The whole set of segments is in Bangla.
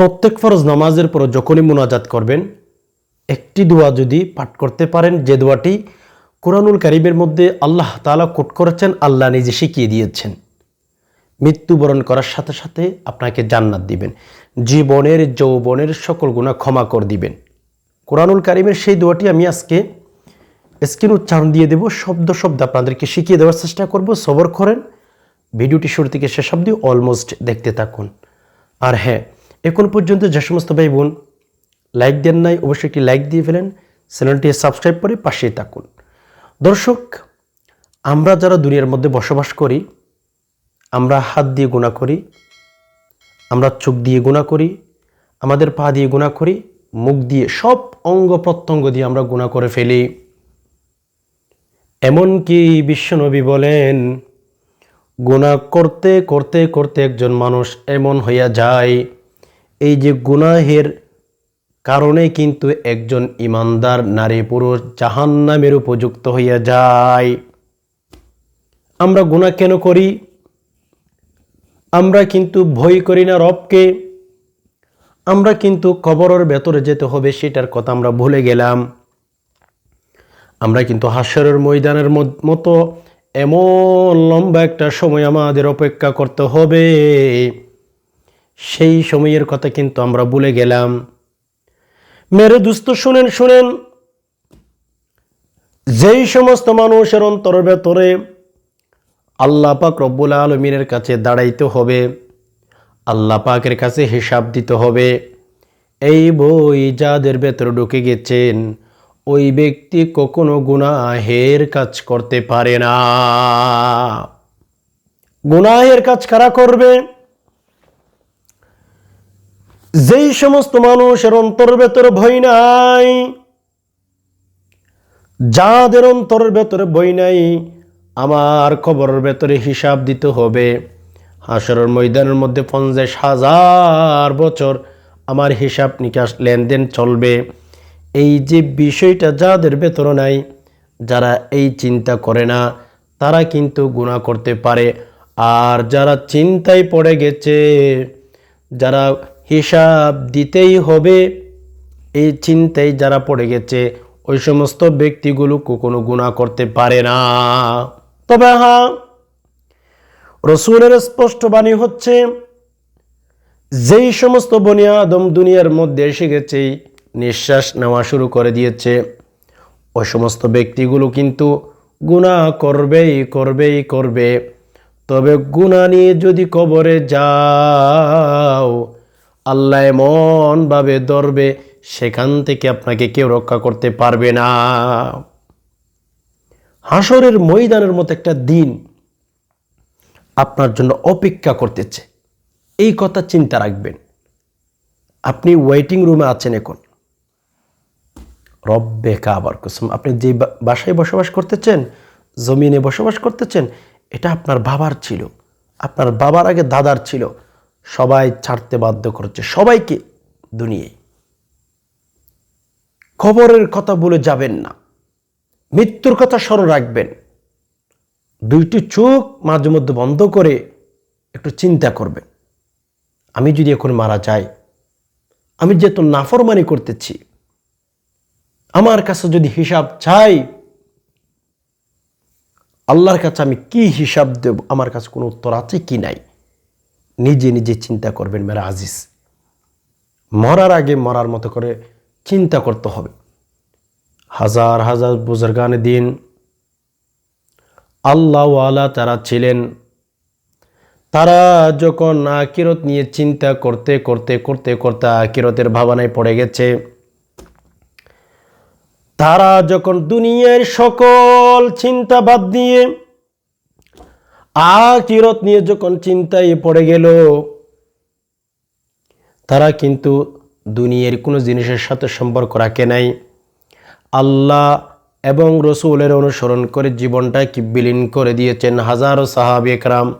প্রত্যেক ফরজ নামাজের পর যখনই মোনাজাত করবেন, একটি দোয়া যদি পাঠ করতে পারেন, যে দোয়াটি কোরআনুল কারিমের মধ্যে আল্লাহ তাআলা কোট করেছেন, আল্লাহ নিজে শিখিয়ে দিয়েছেন। মৃত্যুবরণ করার সাথে সাথে আপনাকে জান্নাত দিবেন। জীবনের, যৌবনের সকল গুণা ক্ষমা করে দিবেন। কোরআনুল কারিমের সেই দোয়াটি আমি আজকে স্ক্রিন উচ্চারণ দিয়ে দেব, শব্দ শব্দ আপনাদেরকে শিখিয়ে দেওয়ার চেষ্টা করব। সবর করেন। ভিডিওটি শুরু থেকে শেষ অবধি অলমোস্ট দেখতে থাকুন। আর হ্যাঁ এখন পর্যন্ত যে সমস্ত ভাই বোন লাইক দেন নাই, অবশ্যই একটি লাইক দিয়ে ফেলেন, চ্যানেলটি সাবস্ক্রাইব করে পাশেই থাকুন। দর্শক, আমরা যারা দুনিয়ার মধ্যে বসবাস করি, আমরা হাত দিয়ে গুণা করি, আমরা চোখ দিয়ে গুণা করি, আমাদের পা দিয়ে গুণা করি, মুখ দিয়ে সব অঙ্গ প্রত্যঙ্গ দিয়ে আমরা গুণা করে ফেলি। এমনকি বিশ্বনবী বলেন গুণা করতে করতে করতে একজন মানুষ এমন হইয়া যায় এই যে গুনাহের কারণে কিন্তু একজন ইমানদার নারী পুরুষ জাহান্নামের উপযুক্ত হইয়া যায়। আমরা গুণা কেন করি? আমরা কিন্তু ভয় করি না রবকে। আমরা কিন্তু কবরের ভেতরে যেতে হবে সেটার কথা আমরা ভুলে গেলাম। আমরা কিন্তু হাস্যরের ময়দানের মত- মতো এমন লম্বা একটা সময় আমাদের অপেক্ষা করতে হবে। সেই সময়ের কথা কিন্তু আমরা ভুলে গেলাম। মেরে দুস্থ শুনেন শুনেন। যেই সমস্ত মানুষের অন্তর ভেতরে আল্লাহ পাক রব্বুল আলমিনের কাছে দাঁড়াইতে হবে, আল্লাহ পাকের কাছে হিসাব দিতে হবে। এই বই যাদের ভেতরে ঢুকে গেছেন, ওই ব্যক্তি কখনো গুনাহের কাজ করতে পারে না। গুনাহের কাজ কারা করবে? যেই সমস্ত মানুষের অন্তর ভেতরে ভয় নাই, যাদের অন্তরের ভেতরে বই নাই, আমার খবরের ভেতরে হিসাব দিতে হবে। হাসরের ময়দানের মধ্যে পঞ্চাশ হাজার বছর আমার হিসাব নিকাশ লেনদেন চলবে। এই যে বিষয়টা যাদের ভেতরে নাই, যারা এই চিন্তা করে না, তারা কিন্তু গুণা করতে পারে। আর যারা চিন্তায় পড়ে গেছে, যারা হিসাব দিতেই হবে। এই চিন্তায় যারা পড়ে গেছে, ওই সমস্ত ব্যক্তিগুলো কোনো গুণা করতে পারে না। তবে হ্যাঁ রসুলের স্পষ্ট বাণী হচ্ছে, যেই সমস্ত বনিয়া আদম দুনিয়ার মধ্যে এসে গেছে, নিঃশ্বাস নেওয়া শুরু করে দিয়েছে। ওই সমস্ত ব্যক্তিগুলো কিন্তু গুণা করবেই করবেই করবে। তবে গুণা নিয়ে যদি কবরে যাও আল্লাহ এমনভাবে ধরবে, সেখান থেকে আপনাকে কেউ রক্ষা করতে পারবে না। হাসরের ময়দানের মতো একটা দিন আপনার জন্য অপেক্ষা করতেছে। এই কথা চিন্তা রাখবেন। আপনি ওয়েটিং রুমে আছেন এখন। রব্বে কাবার কুসুম, আপনি যে বাসায় বসবাস করতেছেন, জমিনে বসবাস করতেছেন, এটা আপনার বাবার ছিল। আপনার বাবার আগে দাদার ছিল। সবাই ছাড়তে বাধ্য করছে। সবাইকে দুনিয়ায়। খবরের কথা বলে যাবেন না। মৃত্যুর কথা স্মরণ রাখবেন। দুইটি চোখ মাঝে মধ্যে বন্ধ করে একটু চিন্তা করবেন। আমি যদি এখন মারা যাই, আমি যেহেতু নাফরমানি করতেছি, আমার কাছে যদি হিসাব চাই, আল্লাহর কাছে আমি কি হিসাব দেব? আমার কাছে কোনো উত্তর আছে কি নাই? নিজে নিজে চিন্তা করবেন, মেরা আজিজ। মরার আগে মরার মতো করে চিন্তা করতে হবে। হাজার হাজার বুজুর্গানে দিন, আল্লাহওয়ালা তারা ছিলেন। তারা যখন আকিরত নিয়ে চিন্তা করতে করতে করতে করতে আকিরতের ভাবনায় পড়ে গেছে। তারা যখন দুনিয়ার সকল চিন্তা বাদ দিয়ে আকিরত নিয়ে যখন চিন্তায় পড়ে গেল। তারা কিন্তু দুনিয়ার কোনো জিনিসের সাথে সম্পর্ক রাখে নাই। আল্লাহ এবং রসুলের অনুসরণ করে জীবনটাকে বিলীন করে দিয়েছেন হাজারো সাহাবি একরাম।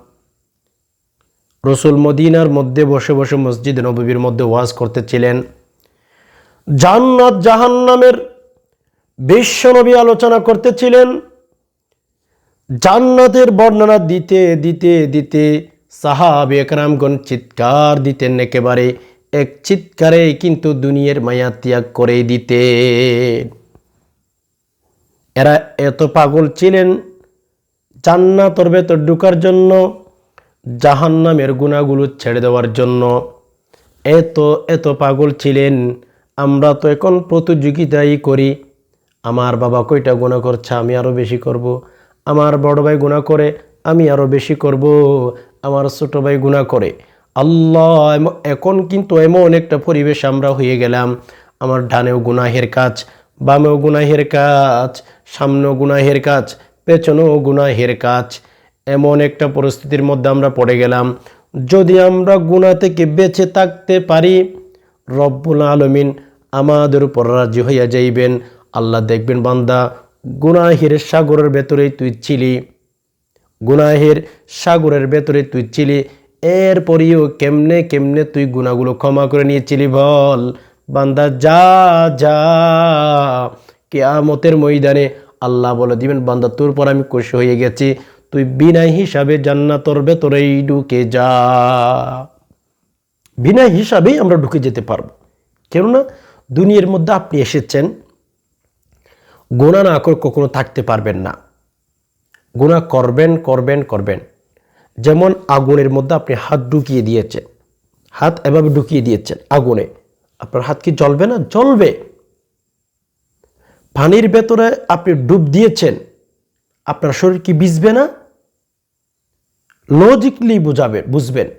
রসুল মদিনার মধ্যে বসে বসে মসজিদ নবীর মধ্যে ওয়াজ করতেছিলেন। জান্নাত জাহান্নামের বিশ্বনবী আলোচনা করতেছিলেন। জান্নাতের বর্ণনা দিতে দিতে দিতে সাহাব একরামগণ চিৎকার দিতেন একেবারে। এক চিৎকারে কিন্তু দুনিয়ার মায়া ত্যাগ করে দিতে এরা এত পাগল ছিলেন, জান্নাতর ভেতর ঢুকার জন্য, জাহান্নামের গুণাগুলো ছেড়ে দেওয়ার জন্য। এত এত পাগল ছিলেন, আমরা তো এখন প্রতিযোগিতাই করি। আমার বাবা কয়টা গুণা করছে, আমি আরও বেশি করব। আমার বড় ভাই গুণা করে, আমি আরও বেশি করব। আমার ছোট ভাই গুণা করে। আল্লাহ এখন কিন্তু এমন একটা পরিবেশ আমরা হয়ে গেলাম। আমার ডানেও গুনাহের কাজ, বামেও গুনাহের কাজ, সামনেও গুনাহের কাজ, পেছনেও গুনাহের কাজ। এমন একটা পরিস্থিতির মধ্যে আমরা পড়ে গেলাম। যদি আমরা গুণা থেকে বেঁচে থাকতে পারি, রব্বুল আলমিন আমাদের উপর রাজি হইয়া যাইবেন। আল্লাহ দেখবেন বান্দা গুনাহের সাগরের ভেতরে তুই ছিলি। গুনাহের সাগরের ভেতরে তুই ছিলি। এরপরেও কেমনে কেমনে তুই গুনাহগুলো ক্ষমা করে নিয়েছিলি বল। বান্দা, যা যা। কেয়ামতের ময়দানে আল্লাহ বলে দিবেন, বান্দা, তোর পর আমি খুশি হয়ে গেছি। তুই বিনা হিসাবে জান্নাতর ভেতরেই ঢুকে যা। বিনা হিসাবেই আমরা ঢুকে যেতে পারব। কেননা দুনিয়ার মধ্যে আপনি এসেছেন গোনা না করে কখনো থাকতে পারবেন না। গোনা করবেন করবেন করবেন। যেমন আগুনের মধ্যে আপনি হাত ঢুকিয়ে দিয়েছেন। হাত এভাবে ঢুকিয়ে দিয়েছেন আগুনে। আপনার হাত কি জ্বলবে না? জ্বলবে। পানির ভেতরে আপনি ডুব দিয়েছেন। আপনার শরীর কি ভিজবে না? লজিকলি বুঝাবেন, বুঝবেন।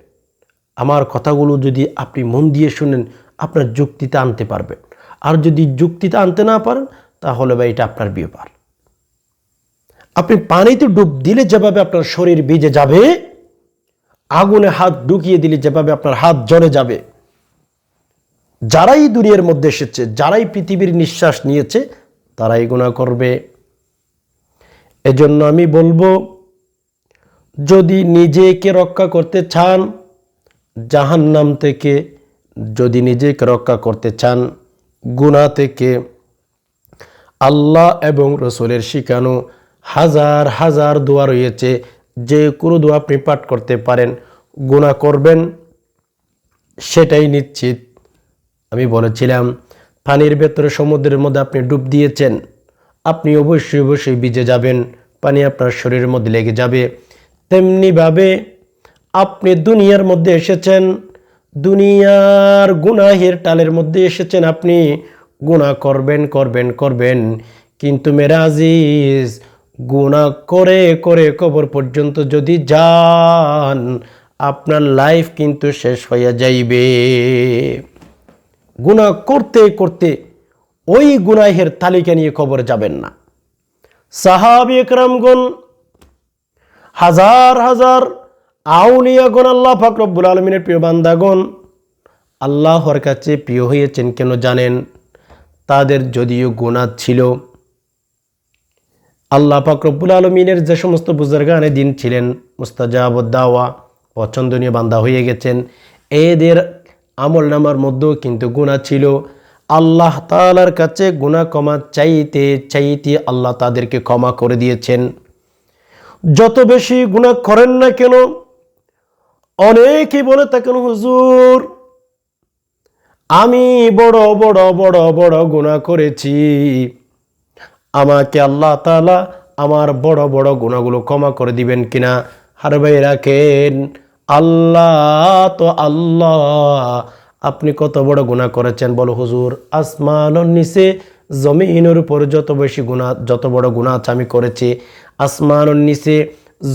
আমার কথাগুলো যদি আপনি মন দিয়ে শুনেন, আপনার যুক্তিতে আনতে পারবেন। আর যদি যুক্তিতে আনতে না পারেন তাহলে ভাই এটা আপনার ব্যাপার আপনি পানিতে ডুব দিলে যেভাবে আপনার শরীর ভিজে যাবে, আগুনে হাত ঢুকিয়ে দিলে যেভাবে আপনার হাত জ্বলে যাবে, যারাই দুনিয়ার মধ্যে এসেছে, যারাই পৃথিবীর নিঃশ্বাস নিয়েছে, তারাই গুণা করবে। এজন্য আমি বলব, যদি নিজেকে রক্ষা করতে চান, জাহান্নাম থেকে যদি নিজেকে রক্ষা করতে চান গুণা থেকে আল্লাহ এবং রসুলের শিখানো হাজার হাজার দোয়া রয়েছে। যে কোনো দোয়া আপনি পাঠ করতে পারেন গুণা করবেন, সেটাই নিশ্চিত। আমি বলেছিলাম, পানির ভেতরে সমুদ্রের মধ্যে আপনি ডুব দিয়েছেন, আপনি অবশ্যই অবশ্যই ভিজে যাবেন, পানি আপনার শরীরের মধ্যে লেগে যাবে। তেমনিভাবে আপনি দুনিয়ার মধ্যে এসেছেন, দুনিয়ার গুনাহের টালের মধ্যে এসেছেন আপনি। গুণা করবেন করবেন করবেন। কিন্তু মেরা আজিজ গুণা করে করে কবর পর্যন্ত যদি যান, আপনার লাইফ কিন্তু শেষ হইয়া যাইবে। গুণা করতে করতে ওই গুনাহের তালিকা নিয়ে কবর যাবেন না। সাহাবি একরামগণ, হাজার হাজার আউলিয়াগণ, আল্লাহ ফাকরব্বুল আলমিনের প্রিয় বান্দাগণ, আল্লাহর কাছে প্রিয় হয়েছেন কেন জানেন? তাদের যদিও গুণা ছিল। আল্লাহ ফাকরব্বুল আলমিনের যে সমস্ত বুজুর্গানে দিন ছিলেন মুস্তাজাবুদ্দাওয়া পছন্দনীয় বান্দা হয়ে গেছেন। এদের আমল নামার মধ্যেও কিন্তু গুণা ছিল। আল্লাহ তালার কাছে গুণা ক্ষমা চাইতে চাইতে আল্লাহ তাদেরকে ক্ষমা করে দিয়েছেন। যত বেশি গুণা করেন না কেন, অনেকেই বলে থাকেন, হুজুর আমি বড় বড় বড় বড় গুণা করেছি। আমাকে আল্লাহ তালা আমার বড় বড় গুণাগুলো ক্ষমা করে দিবেন কিনা? হার ভাই, রাখেন। আল্লাহ তো আল্লাহ। আপনি কত বড় গুণা করেছেন বলো হুজুর? আসমানের নিচে, জমিনের উপর যত বেশি গুণা যত বড় গুণা আছে আমি করেছি। আসমানের নিচে,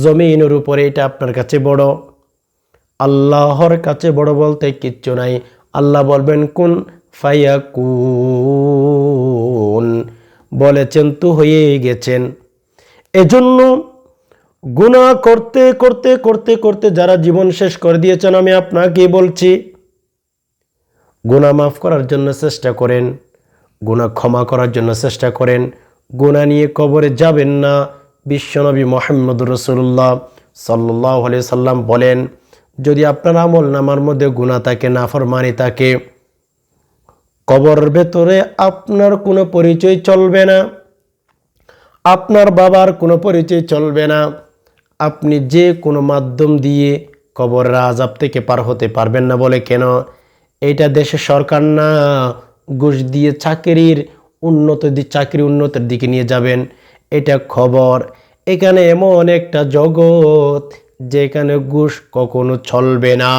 জমিনের উপরে এটা আপনার কাছে বড়। আল্লাহর কাছে বড় বলতে কিচ্ছু নাই। আল্লাহ বলবেন, কোন ফাইয়া কুন বলেছেন, তো হয়ে গেছেন। এজন্য গুণা করতে করতে করতে করতে যারা জীবন শেষ করে দিয়েছেন, আমি আপনাকে বলছি গুণা মাফ করার জন্য চেষ্টা করেন গুণা ক্ষমা করার জন্য চেষ্টা করেন গুণা নিয়ে কবরে যাবেন না। বিশ্বনবী মোহাম্মদ রসুল্লাহ সাল্লাহ সাল্লাম বলেন যদি আপনার আমল নামার মধ্যে গুণা থাকে, নাফরমানি থাকে, কবর ভেতরে আপনার কোনো পরিচয় চলবে না, আপনার বাবার কোনো পরিচয় চলবে না, আপনি যে কোনো মাধ্যম দিয়ে কবরের আজাব থেকে পার হতে পারবেন না বলে কেন? এটা দেশের সরকার না ঘুষ দিয়ে চাকরির উন্নত চাকরি উন্নতির দিকে নিয়ে যাবেন? এটা খবর। এখানে এমন একটা জগৎ যেখানে ঘুষ কখনো চলবে না।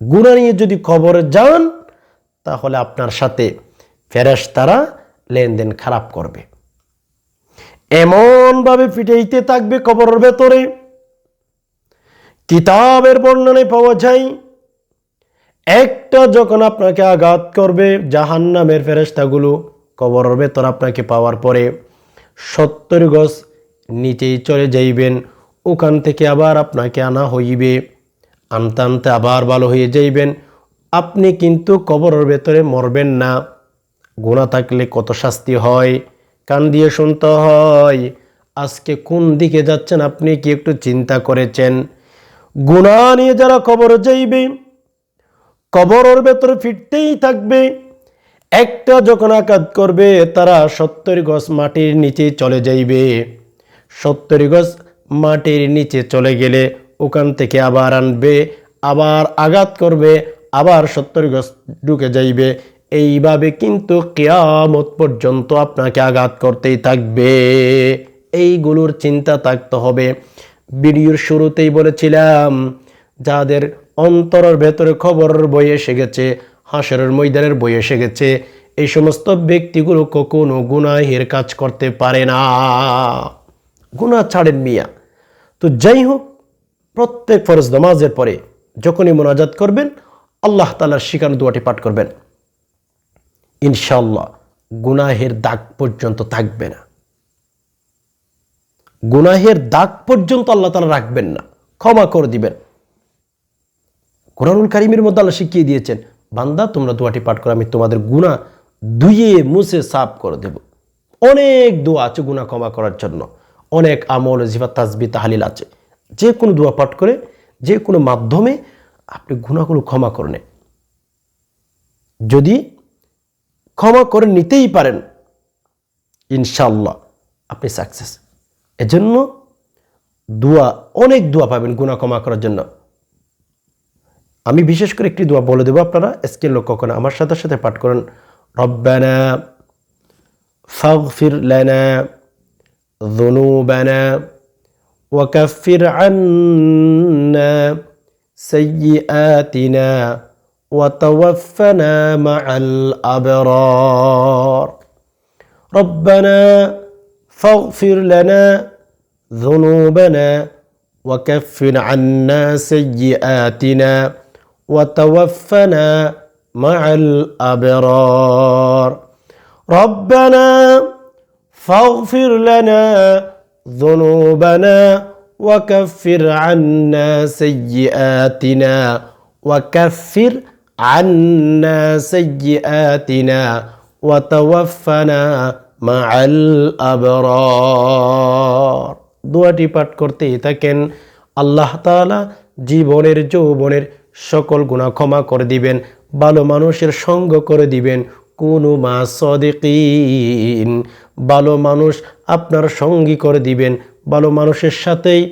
গুণা নিয়ে যদি খবর যান, তাহলে আপনার সাথে ফেরেশ তারা লেনদেন খারাপ করবে। এমনভাবে ফিটাইতে থাকবে কবরের ভেতরে। কিতাবের বর্ণনায় পাওয়া যায়, একটা যখন আপনাকে আঘাত করবে, জাহান্নামের ফেরেস্তাগুলো কবরের ভেতর আপনাকে পাওয়ার পরে সত্তর গজ নিচেই চলে যাইবেন। ওখান থেকে আবার আপনাকে আনা হইবে। আনতে আনতে আবার ভালো হয়ে যাইবেন। আপনি কিন্তু কবরের ভেতরে মরবেন না। গুণা থাকলে কত শাস্তি হয়? কান দিয়ে শুনতে হয়। আজকে কোন দিকে যাচ্ছেন আপনি কি একটু চিন্তা করেছেন? গুণা নিয়ে যারা কবর যাইবে, কবরের ভেতরে ফিরতেই থাকবে। একটা যখন আঘাত করবে, তারা সত্তর গজ মাটির নিচে চলে যাইবে। সত্তর গজ মাটির নিচে চলে গেলে ওখান থেকে আবার আনবে, আবার আঘাত করবে, আবার সত্তর গজ ঢুকে যাইবে। এইভাবে কিন্তু কেয়ামত পর্যন্ত আপনাকে আঘাত করতেই থাকবে। এইগুলোর চিন্তা থাকতে হবে। ভিডিওর শুরুতেই বলেছিলাম, যাদের অন্তরের ভেতরে খবরের বই এসে গেছে, হাসরের ময়দানের বই এসে গেছে, এই সমস্ত ব্যক্তিগুলো কখনো গুনাহের কাজ করতে পারে না। গুনাহ ছাড়েন মিয়া। তো যাই হোক প্রত্যেক ফরজ নামাজের পরে যখনই মোনাজাত করবেন, আল্লাহ তালার শিকার দোয়াটি পাঠ করবেন। ইনশাল্লাহ গুনাহের দাগ পর্যন্ত থাকবে না। গুনাহের দাগ পর্যন্ত আল্লাহ তালা রাখবেন না। ক্ষমা করে দিবেন। কোরআনুল কারিমের মধ্যে আল্লাহ শিখিয়ে দিয়েছেন, বান্দা, তোমরা দোয়াটি পাঠ করো, আমি তোমাদের গুণা ধুয়ে মুছে সাফ করে দেব। অনেক দোয়া আছে গুণা ক্ষমা করার জন্য। অনেক আমল জিফা তাজবি তাহালিল আছে। যে কোনো দোয়া পাঠ করে, যে কোনো মাধ্যমে আপনি গুণাগুলো ক্ষমা করে নেন। যদি ক্ষমা করে নিতেই পারেন ইনশাল্লাহ আপনি সাকসেস এজন্য দোয়া, অনেক দোয়া পাবেন গুণা ক্ষমা করার জন্য। আমি বিশেষ করে একটি দোয়া বলে দেবো আপনারা, স্কেল লক্ষ্য করেন, আমার সাথে সাথে পাঠ করেন, রব্বানা ফাগফির লানা ذنوبنا وكفر عنا سيئاتنا وتوفنا مع الأبرار. ربنا فاغفر لنا ذنوبنا وكفر عنا سيئاتنا وتوفنا مع الأبرار. ربنا فاغفر لنا ذنوبنا وكفر عنا سيئاتنا وكفر عنا سيئاتنا وتوفنا مع الأبرار দোয়াটি পাঠ করতেই থাকেন আল্লাহ তাআলা জীবনের যৌবনের সকল গুণা ক্ষমা করে দিবেন ভালো মানুষের সঙ্গ করে দিবেন কোনো মা সদিকিন। ভালো মানুষ আপনার সঙ্গী করে দিবেন, ভালো মানুষের সাথেই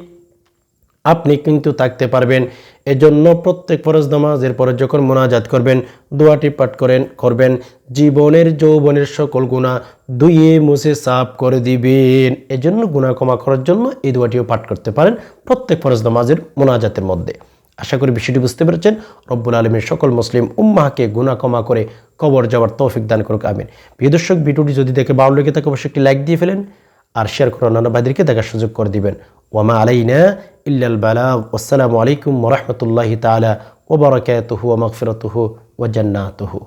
আপনি কিন্তু থাকতে পারবেন। এজন্য প্রত্যেক ফরজ নামাজের পরে যখন মোনাজাত করবেন, দোয়াটি পাঠ করেন, করবেন, জীবনের যৌবনের সকল গুণা ধুয়ে মুছে সাফ করে দিবেন। এজন্য গুণা ক্ষমা করার জন্য এই দোয়াটিও পাঠ করতে পারেন প্রত্যেক ফরজ নামাজের মোনাজাতের মধ্যে। আশা করি বিষয়টি বুঝতে পেরেছেন। রব্বুল আলমীর সকল মুসলিম উম্মাহকে গুণা কমা করে কবর যাওয়ার তৌফিক দান করুক, আমিন। প্রিয় দর্শক, ভিডিওটি যদি দেখে ভালো লেগে থাকে, অবশ্যই একটি লাইক দিয়ে ফেলেন আর শেয়ার করে অন্যান্য ভাইদেরকে দেখার সুযোগ করে দিবেন। ওয়ামা আলাইনা ইল্লাল বালাগ আসসালামু আলাইকুম ওরহমতুল্লাহি তালা ও ওয়া জান্নাতুহু।